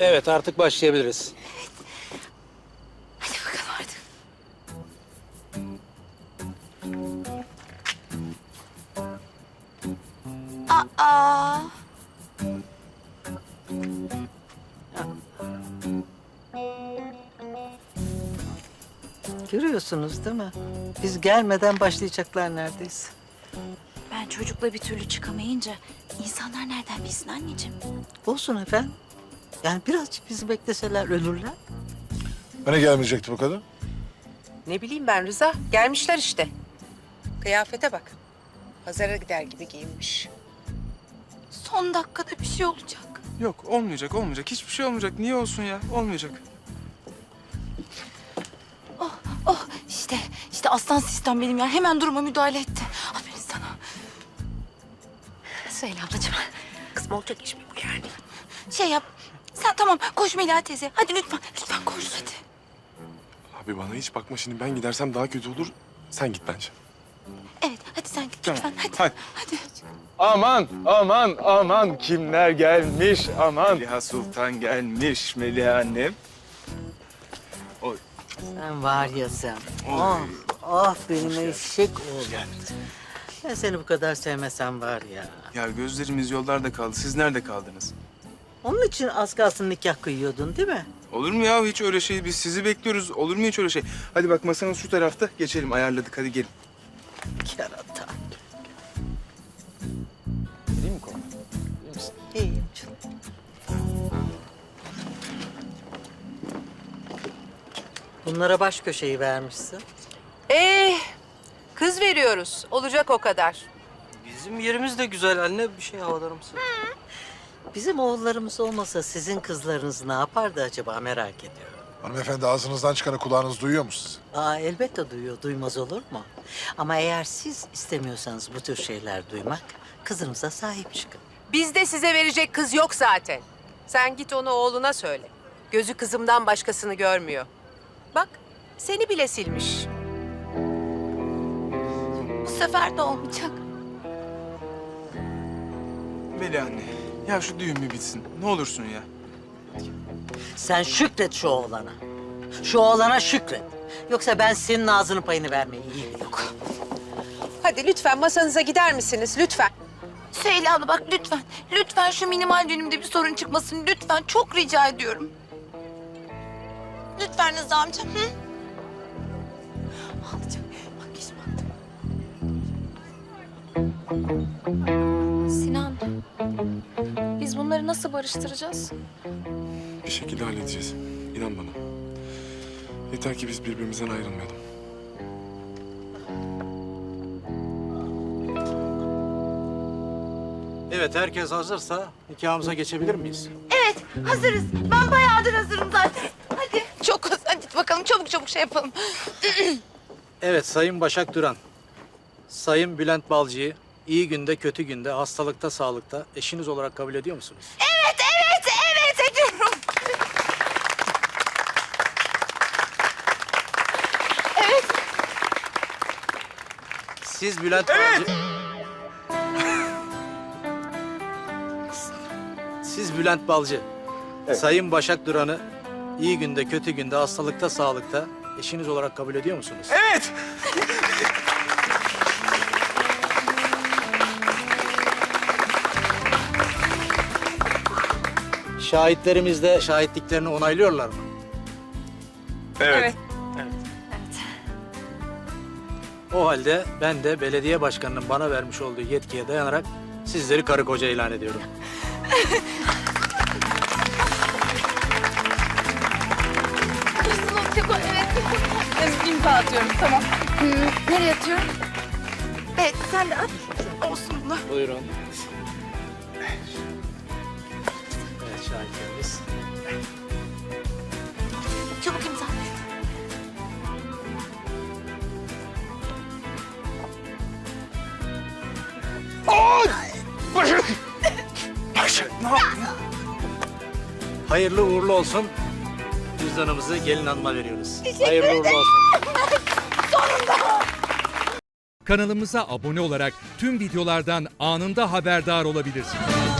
Evet artık başlayabiliriz. Hadi bakalım artık. Aa. Görüyorsunuz değil mi? Biz gelmeden başlayacaklar neredeyse. Ben çocukla bir türlü çıkamayınca insanlar nereden bilsin anneciğim? Olsun efendim. Yani birazcık bizi bekleseler ölürler. Hani gelmeyecekti bu kadın? Ne bileyim ben Rıza. Gelmişler işte. Kıyafete bak. Pazara gider gibi giyinmiş. Son dakikada bir şey olacak. Yok olmayacak olmayacak. Hiçbir şey olmayacak. Niye olsun ya? Olmayacak. Oh işte işte aslan sistem benim ya. Hemen duruma müdahale etti. Aferin sana. Söyle ablacığım. Kızım olacak iş mi bu yani? Şey yap. Sen tamam koş Melia teyze. Hadi lütfen lütfen koş hadi. Abi bana hiç bakma şimdi ben gidersem daha kötü olur. Sen git bence. Evet hadi sen git Tamam, lütfen hadi. hadi. Hadi. Aman aman aman kimler gelmiş aman. Meliha Sultan gelmiş Meliha annem. Oy. Sen var ya sen. Ah, ah benim eşek oğlum. Ben seni bu kadar sevmesem var ya. Ya gözlerimiz yollarda kaldı. Siz nerede kaldınız? Onun için az kalsın nikah kıyıyordun değil mi? Olur mu ya hiç öyle şey? Biz sizi bekliyoruz. Olur mu hiç öyle şey? Hadi bak masanız şu tarafta. Geçelim ayarladık hadi gelin. Kerata. Değil mi konu? İyiyim canım. Bunlara baş köşeyi vermişsin. Ee, kız veriyoruz. Olacak o kadar. Bizim yerimiz de güzel anne. Bir şey havalar mısın? Bizim oğullarımız olmasa sizin kızlarınız ne yapardı acaba merak ediyorum. Hanımefendi ağzınızdan çıkanı kulağınız duyuyor mu sizi? Aa elbette duyuyor, duymaz olur mu? Ama eğer siz istemiyorsanız bu tür şeyler duymak, kızınıza sahip çıkın. Bizde size verecek kız yok zaten. Sen git onu oğluna söyle. Gözü kızımdan başkasını görmüyor. Bak, seni bile silmiş. Bu sefer de olmayacak. Meliha anne. Ya şu düğün bir bitsin. Ne olursun ya. Sen şükret şu oğlana. Şu oğlana şükret. Yoksa ben senin ağzının payını vermeyi iyi bilirim. Hadi lütfen masanıza gider misiniz? Lütfen. Söyle abla bak lütfen. Lütfen şu minimal düğünümde bir sorun çıkmasın. Lütfen çok rica ediyorum. Lütfen Rıza amca. Hı? Bak attım. Sinan, biz bunları nasıl barıştıracağız? Bir şekilde halledeceğiz. İnan bana. Yeter ki biz birbirimizden ayrılmayalım. Evet herkes hazırsa nikahımıza geçebilir miyiz? Evet hazırız. Ben bayağıdır hazırım zaten. Hadi. Çok hızlı. Hadi bakalım çabuk çabuk şey yapalım. Evet Sayın Başak Duran. Sayın Bülent Balcı'yı iyi günde kötü günde hastalıkta sağlıkta eşiniz olarak kabul ediyor musunuz? Evet evet evet ediyorum. Siz Bülent Balcı... Siz Bülent Balcı. Sayın Başak Duran'ı iyi günde kötü günde hastalıkta sağlıkta eşiniz olarak kabul ediyor musunuz? Evet. Şahitlerimiz de şahitliklerini onaylıyorlar mı? Evet. O halde ben de belediye başkanının bana vermiş olduğu yetkiye dayanarak sizleri karı koca ilan ediyorum. Evet, imza atıyorum, tamam. nereye atıyorum? Evet sen de at. Olsun bunlar. Buyurun. Şahitlerimiz. Çabuk imza. Ne yaptın? Hayırlı uğurlu olsun. Cüzdanımızı gelin hanıma veriyoruz. Hayırlı uğurlu olsun. Kanalımıza abone olarak tüm videolardan anında haberdar olabilirsiniz.